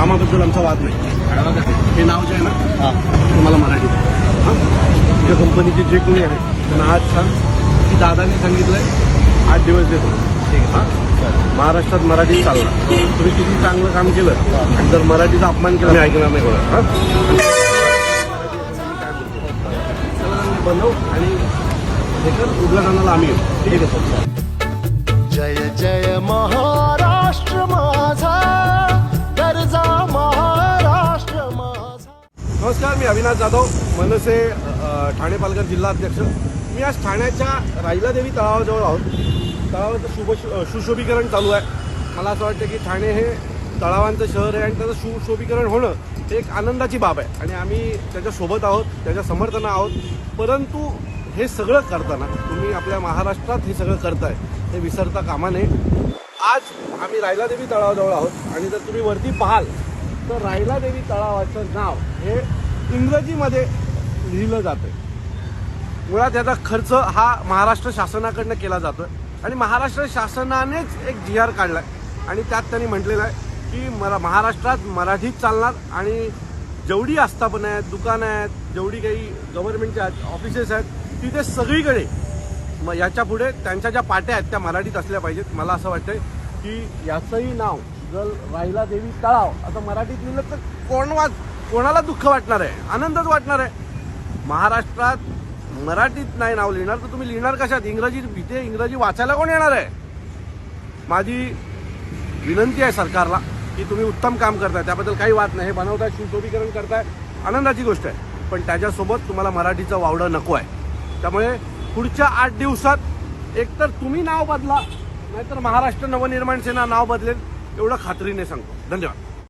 कामाबद्दल आमचा वाद नाही. हे नाव जे आहे ना हां. तुम्हाला मराठीत. हां? त्या कंपनीचे जे कोणी आहे त्यांना आज सांग की दादाने सांगितलंय आठ दिवस देतो. ठीक आहे. हां? महाराष्ट्रात मराठी चालणार. तुम्ही किती चांगलं काम केलं आणि जर मराठीचा अपमान केला मी ऐकणार नाही कोणा हां? बनव आणि हे उद्घाटनाला आम्ही येऊ. ठीक आहे. सर जय जय नमस्कार मी अविनाश जाधव मनसे ठाणे पालघर जिल्हा अध्यक्ष. मी आज ठाण्याच्या राहिलादेवी तळावाजवळ आहोत. तळावाचं शुभ सुशोभीकरण चालू आहे. मला असं वाटतं की ठाणे हे तळावांचं शहर आहे आणि त्याचं सुशोभीकरण होणं हे एक आनंदाची बाब आहे. आणि आम्ही त्याच्यासोबत आहोत त्याच्या समर्थन आहोत. परंतु हे सगळं करताना तुम्ही आपल्या महाराष्ट्रात हे सगळं करताय हे विसरता कामा नये. आज आम्ही रायलादेवी तळावाजवळ आहोत. आणि जर तुम्ही वरती पाहाल तर रायलादेवी तळावाचं नाव हे इंग्रजीमध्ये लिहिलं जातं मुळात याचा खर्च हा महाराष्ट्र शासनाकडनं केला जातो आणि महाराष्ट्र शासनानेच एक जी आर काढलाय. आणि त्यात त्यांनी म्हटलेलं आहे की मरा महाराष्ट्रात मराठीत चालणार आणि जेवढी आस्थापनं आहेत दुकानं आहेत जेवढी काही गव्हर्नमेंटच्या ऑफिसेस आहेत तिथे सगळीकडे मग याच्यापुढे त्यांच्या ज्या पाट्या आहेत त्या मराठीत असल्या पाहिजेत. मला असं वाटतंय की याचंही नाव जर राहिला देवी तळाव आता मराठीत लिहिलं तर कोणवाच कोणाला दुःख वाटणार आहे? आनंदच वाटणार आहे. महाराष्ट्रात मराठीत नाही नाव लिहिणार तर तुम्ही लिहिणार कशात? इंग्रजी इथे इंग्रजी वाचायला कोण येणार आहे? माझी विनंती आहे सरकारला की तुम्ही उत्तम काम करताय. त्याबद्दल काही वाद नाही. हे बनवताय शिवशोभीकरण करताय आनंदाची गोष्ट आहे. पण त्याच्यासोबत तुम्हाला मराठीचं वावडं नको आहे. त्यामुळे पुढच्या आठ दिवसात एकतर तुम्ही नाव बदला नाहीतर महाराष्ट्र नवनिर्माण सेना नाव बदलेल एवढं खात्रीने सांगतो. धन्यवाद.